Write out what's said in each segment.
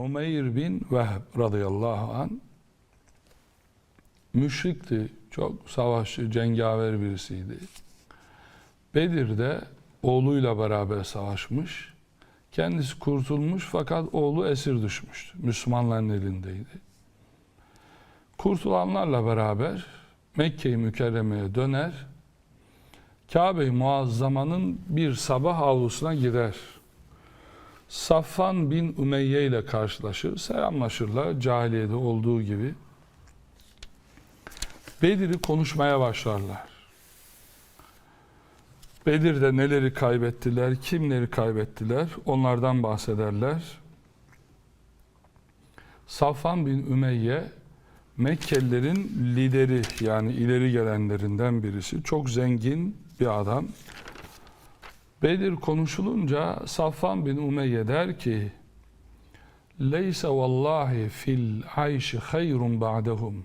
Umeyr bin Vehb radıyallahu an müşrikti. Çok savaşçı, cengaver birisiydi. Bedir'de oğluyla beraber savaşmış. Kendisi kurtulmuş fakat oğlu esir düşmüştü. Müslümanların elindeydi. Kurtulanlarla beraber Mekke-i Mükerreme'ye döner. Kabe-i Muazzama'nın bir sabah avlusuna gider. Safvan bin Ümeyye ile karşılaşır. Selamlaşırlar cahiliyede olduğu gibi. Bedir'i konuşmaya başlarlar. Bedir'de neleri kaybettiler, kimleri kaybettiler onlardan bahsederler. Safvan bin Ümeyye Mekkelilerin lideri yani ileri gelenlerinden birisi. Çok zengin bir adam. Bedir konuşulunca Safvan bin Umeyye der ki Leyse vallahi fil ayşi hayrun ba'dehum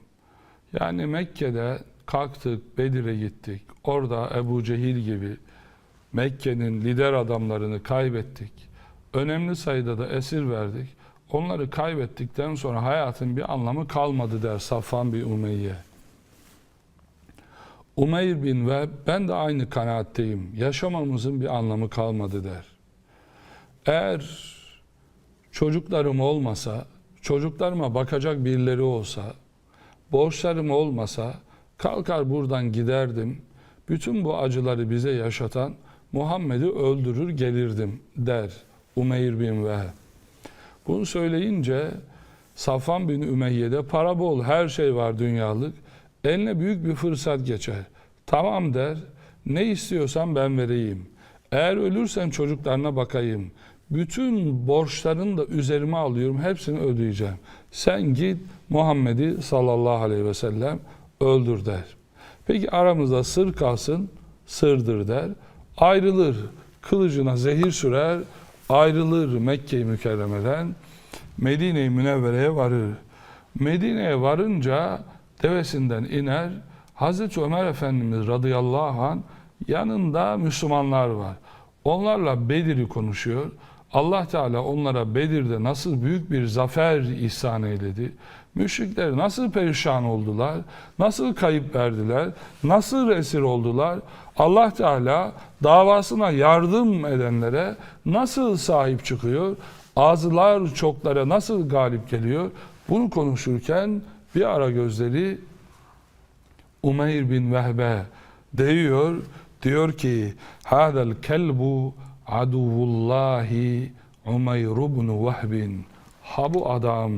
Yani Mekke'de kalktık Bedir'e gittik. Orada Ebu Cehil gibi Mekke'nin lider adamlarını kaybettik. Önemli sayıda da esir verdik. Onları kaybettikten sonra hayatın bir anlamı kalmadı der Safvan bin Umeyye. Umeyr bin ve ben de aynı kanaatteyim. Yaşamamızın bir anlamı kalmadı der. Eğer çocuklarım olmasa, çocuklarıma bakacak birileri olsa, borçlarım olmasa kalkar buradan giderdim. Bütün bu acıları bize yaşatan Muhammed'i öldürür gelirdim der Umeyr bin Vehb. Bunu söyleyince Safvan bin Ümeyye'de para bol, her şey var dünyalık. Eline büyük bir fırsat geçer. Tamam der, ne istiyorsan ben vereyim. Eğer ölürsen çocuklarına bakayım. Bütün borçlarını da üzerime alıyorum, hepsini ödeyeceğim. Sen git Muhammed'i sallallahu aleyhi ve sellem öldür der. Peki aramızda sır kalsın, sırdır der. Ayrılır, kılıcına zehir sürer, ayrılır Mekke-i Mükerreme'den Medine-i Münevvere'ye varır. Medine'ye varınca devesinden iner. Hazreti Ömer Efendimiz radıyallahu an yanında Müslümanlar var. Onlarla Bedir'i konuşuyor. Allah Teala onlara Bedir'de nasıl büyük bir zafer ihsan eyledi. Müşrikler nasıl perişan oldular, nasıl kayıp verdiler, nasıl esir oldular. Allah Teala davasına yardım edenlere nasıl sahip çıkıyor, azılar çoklara nasıl galip geliyor. Bunu konuşurken bir ara gözleri Umeyr bin Vehbe değiyor. Diyor ki Hadel kelbu aduvullahi Umeyr bin Vehbin. Ha bu adam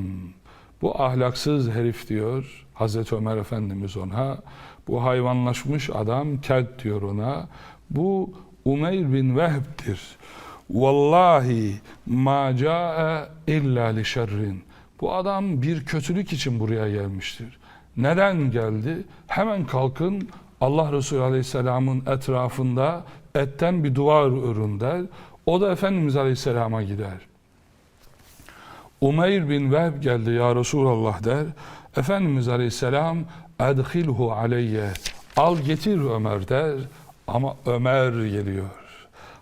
bu ahlaksız herif diyor Hazreti Ömer Efendimiz ona. Bu hayvanlaşmış adam kelp diyor ona. Bu Umeyr bin Vehb'dir Vallahi ma ca'e illa li şerrin bu adam bir kötülük için buraya gelmiştir. Neden geldi? Hemen kalkın Allah Resulü Aleyhisselam'ın etrafında etten bir duvar örün der. O da Efendimiz Aleyhisselam'a gider. Umeyr bin Vehb geldi ya Resulallah der. Efendimiz Aleyhisselam edhilhu aleyye al getir Ömer der. Ama Ömer geliyor.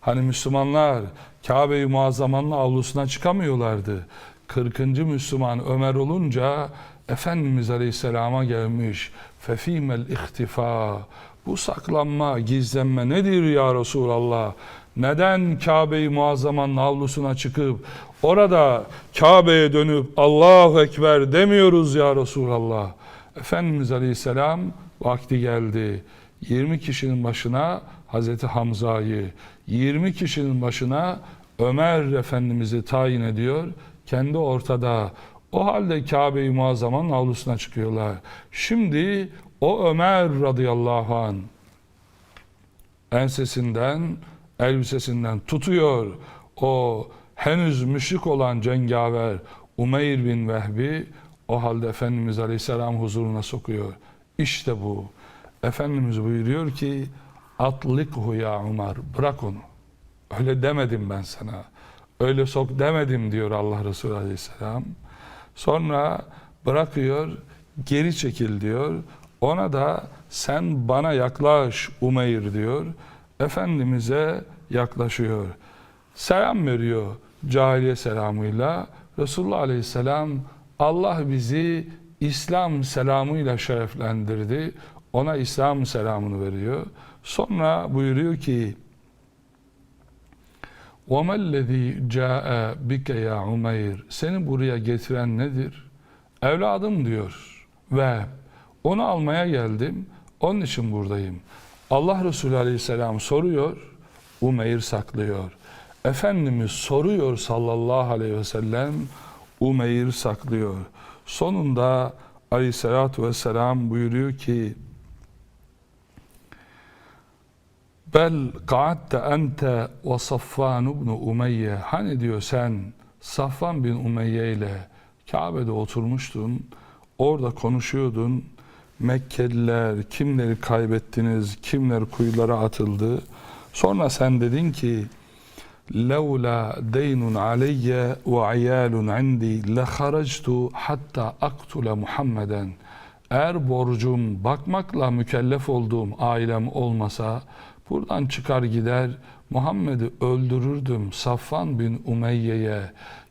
Hani Müslümanlar Kabe-i Muazzama'nın avlusuna çıkamıyorlardı. 40. Müslüman Ömer olunca Efendimiz Aleyhisselam'a gelmiş. Fefimel ihtifa. Bu saklanma, gizlenme nedir ya Resulallah? Neden Kabe-i Muazzama'nın avlusuna çıkıp orada Kabe'ye dönüp Allahu Ekber demiyoruz ya Resulallah? Efendimiz Aleyhisselam vakti geldi. 20 kişinin başına Hazreti Hamza'yı, 20 kişinin başına Ömer Efendimiz'i tayin ediyor. Kendi ortada. O halde Kabe-i Muazzama'nın avlusuna çıkıyorlar. Şimdi o Ömer radıyallahu an ensesinden, elbisesinden tutuyor. O henüz müşrik olan cengaver Umeyr bin Vehbi o halde Efendimiz Aleyhisselam huzuruna sokuyor. İşte bu. Efendimiz buyuruyor ki atlikhu ya Umar bırak onu. Öyle demedim ben sana. Öyle sok demedim diyor Allah Resulü Aleyhisselam. Sonra bırakıyor, geri çekil diyor. Ona da sen bana yaklaş Umeyr diyor. Efendimiz'e yaklaşıyor. Selam veriyor cahiliye selamıyla Resulullah Aleyhisselam Allah bizi İslam selamıyla şereflendirdi. Ona İslam selamını veriyor. Sonra buyuruyor ki وَمَا الَّذ۪ي جَاءَ بِكَ يَا عُمَيْرٍ Seni buraya getiren nedir? Evladım diyor ve onu almaya geldim. Onun için buradayım. Allah Resulü Aleyhisselam soruyor, Umeyr saklıyor. Efendimiz soruyor sallallahu aleyhi ve sellem, Umeyr saklıyor. Sonunda Aleyhisselatü Vesselam buyuruyor ki, Bel ka'atte ente ve Safvan ibn Umeyye. Hani diyor sen Safvan bin Umeyye ile Kabe'de oturmuştun. Orada konuşuyordun. Mekkeliler kimleri kaybettiniz, kimler kuyulara atıldı. Sonra sen dedin ki لولا دين علي وعيال عندي لخرجت حتى أقتل محمدا eğer borcum bakmakla mükellef olduğum ailem olmasa buradan çıkar gider Muhammed'i öldürürdüm Safvan bin Umeyye'ye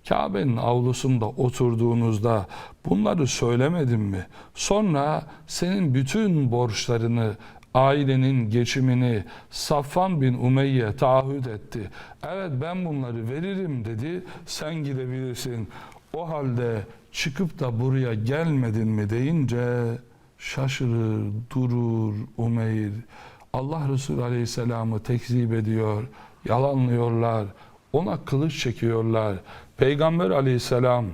Kabe'nin avlusunda oturduğunuzda bunları söylemedim mi? Sonra senin bütün borçlarını ailenin geçimini Safvan bin Umeyye taahhüt etti. Evet ben bunları veririm dedi. Sen gidebilirsin. O halde çıkıp da buraya gelmedin mi deyince şaşırır, durur Umeyr. Allah Resulü Aleyhisselam'ı tekzip ediyor, yalanlıyorlar, ona kılıç çekiyorlar. Peygamber Aleyhisselam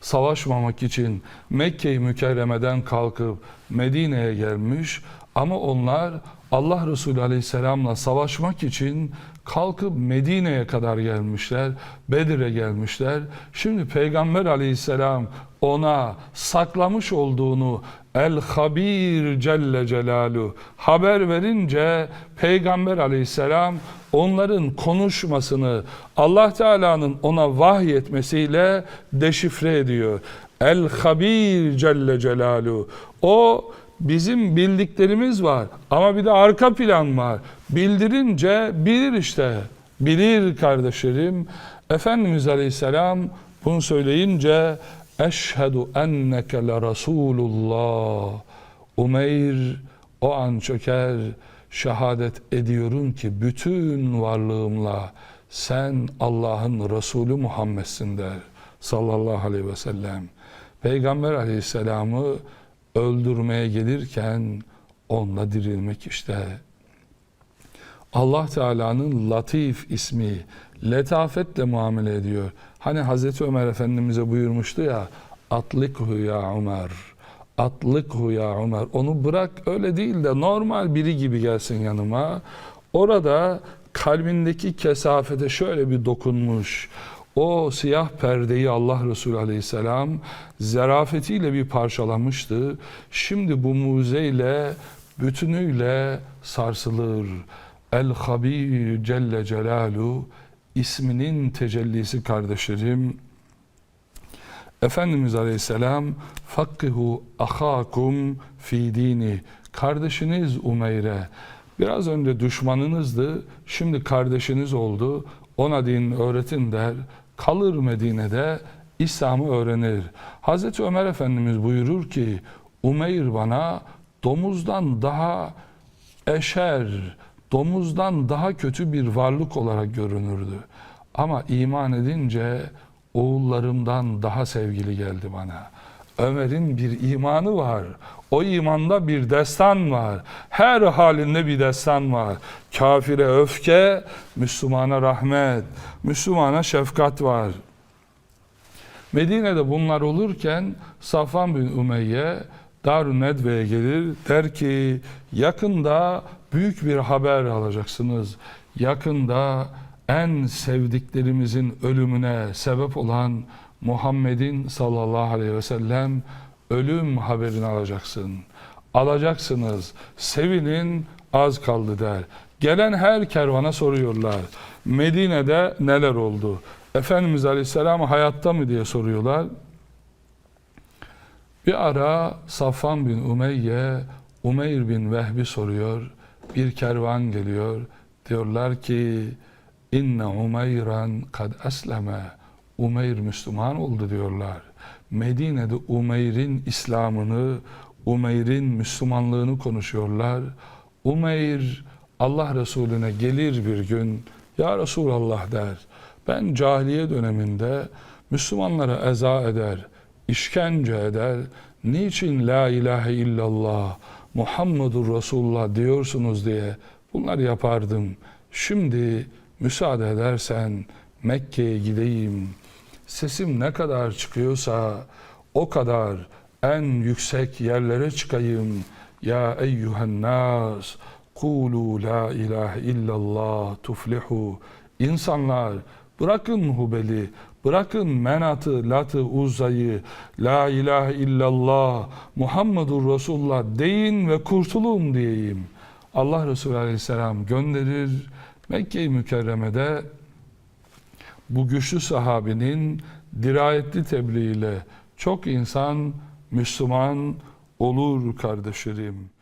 savaşmamak için Mekke-i Mükerreme'den kalkıp Medine'ye gelmiş ama onlar Allah Resulü Aleyhisselam'la savaşmak için kalkıp Medine'ye kadar gelmişler, Bedir'e gelmişler. Şimdi Peygamber Aleyhisselam ona saklamış olduğunu El Habir Celle Celalu haber verince Peygamber Aleyhisselam onların konuşmasını Allah Teala'nın ona vahyetmesiyle deşifre ediyor. El Habir Celle Celalu. O bizim bildiklerimiz var ama bir de arka plan var. Bildirince bilir işte. Bilir kardeşlerim. Efendimiz Aleyhisselam bunu söyleyince Eşhedü enneke le Resulullah. Umeyr o an çöker. Şehadet ediyorum ki bütün varlığımla sen Allah'ın Resulü Muhammed'sin der. Sallallahu aleyhi ve sellem. Peygamber aleyhisselamı öldürmeye gelirken onunla dirilmek işte. Allah Teala'nın Latif ismi letafetle muamele ediyor. Hani Hazreti Ömer Efendimiz'e buyurmuştu ya atlıkhu ya Ömer atlıkhu ya Ömer onu bırak öyle değil de normal biri gibi gelsin yanıma. Orada kalbindeki kesafete şöyle bir dokunmuş. O siyah perdeyi Allah Resulü Aleyhisselam zerafetiyle bir parçalamıştı. Şimdi bu muzeyle bütünüyle sarsılır. El-Habir Celle Celalu isminin tecellisi kardeşlerim. Efendimiz Aleyhisselam fakkihu ahakum fi dini kardeşiniz Umeyre biraz önce düşmanınızdı şimdi kardeşiniz oldu ona din öğretin der kalır Medine'de İslam'ı öğrenir. Hazreti Ömer Efendimiz buyurur ki Umeyr bana domuzdan daha eşer, domuzdan daha kötü bir varlık olarak görünürdü. Ama iman edince oğullarımdan daha sevgili geldi bana. Ömer'in bir imanı var. O imanda bir destan var. Her halinde bir destan var. Kafire öfke, Müslümana rahmet, Müslümana şefkat var. Medine'de bunlar olurken Safvan bin Umeyye Darun Nedve'ye gelir. Der ki yakında büyük bir haber alacaksınız. Yakında en sevdiklerimizin ölümüne sebep olan Muhammed'in sallallahu aleyhi ve sellem ölüm haberini alacaksın. Alacaksınız. Sevinin az kaldı der. Gelen her kervana soruyorlar. Medine'de neler oldu? Efendimiz Aleyhisselam hayatta mı diye soruyorlar. Bir ara Safvan bin Umeyye, Umeyr bin Vehbi soruyor. Bir kervan geliyor. Diyorlar ki inne Umeyran kad esleme. Umeyr Müslüman oldu diyorlar. Medine'de Umeyr'in İslam'ını, Umeyr'in Müslümanlığını konuşuyorlar. Umeyr Allah Resulüne gelir bir gün, Ya Resulallah der, ben cahiliye döneminde Müslümanlara eza eder, işkence eder, niçin La ilahe illallah, Muhammedur Resulullah diyorsunuz diye bunlar yapardım. Şimdi müsaade edersen Mekke'ye gideyim. Sesim ne kadar çıkıyorsa o kadar en yüksek yerlere çıkayım. Ya eyyühen nas, kulu la ilahe illallah tuflihu. İnsanlar bırakın Hubel'i, bırakın Menat'ı, Lat'ı, Uzza'yı, La ilahe illallah, Muhammedur Resulullah deyin ve kurtulun diyeyim. Allah Resulü Aleyhisselam gönderir. Mekke-i Mükerreme'de bu güçlü sahabinin dirayetli tebliğiyle çok insan Müslüman olur kardeşlerim.